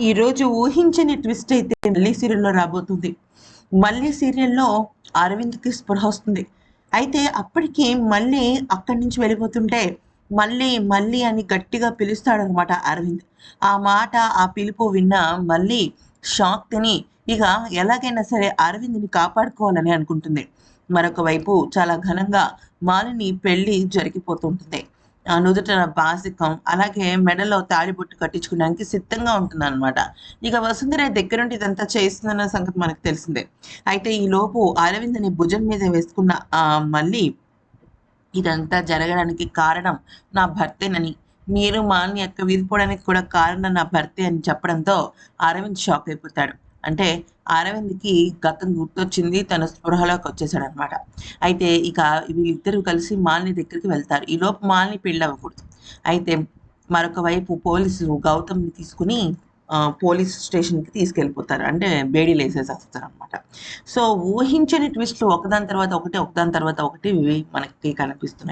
ఈరోజు ఊహించని ట్విస్ట్ అయితే మళ్ళీ సీరియల్లో రాబోతుంది. మళ్ళీ సీరియల్లో అరవింద్కి స్పృహ వస్తుంది. అయితే అప్పటికి మళ్ళీ అక్కడి నుంచి వెళ్ళిపోతుంటే మళ్ళీ మళ్ళీ అని గట్టిగా పిలుస్తాడనమాట అరవింద్. ఆ మాట ఆ పిలుపు విన్న మళ్ళీ షాక్ తిని ఇక ఎలాగైనా సరే అరవింద్ని కాపాడుకోవాలని అనుకుంటుంది. మరొక వైపు చాలా ఘనంగా మాలిని పెళ్ళి జరిగిపోతుంటుంది. నుదుట బాసికం అలాగే మెడలో తాడిబొట్టు కట్టించుకోవడానికి సిద్ధంగా ఉంటుంది అనమాట ఇక వసుంధర దగ్గరుండి ఇదంతా చేస్తుందన్న సంగతి మనకు తెలిసిందే. అయితే ఈ లోపు అరవింద్ని భుజం మీద వేసుకున్న ఆ మళ్ళీ ఇదంతా జరగడానికి కారణం నా భర్తేనని మీరు మాల్ని యొక్క వీధిపోవడానికి కూడా కారణం నా భర్తే అని చెప్పడంతో అరవింద్ షాక్ అయిపోతాడు. అంటే అరవింద్కి గతం గుర్తొచ్చింది తన స్పృహలోకి వచ్చేసాడు అనమాట అయితే ఇక వీళ్ళిద్దరూ కలిసి మాలిని దగ్గరికి వెళ్తారు. ఈ లోపు మాలిని పెళ్ళి అవ్వకూడదు. అయితే మరొక వైపు పోలీసులు గౌతమ్ని తీసుకుని పోలీస్ స్టేషన్కి తీసుకెళ్ళిపోతారు. అంటే బేడీ లేసేసి వస్తారు అనమాట సో ఊహించని ట్విస్ట్లు ఒకదాని తర్వాత ఒకటి ఒకదాని తర్వాత ఒకటి ఇవి మనకి కనిపిస్తున్నాయి.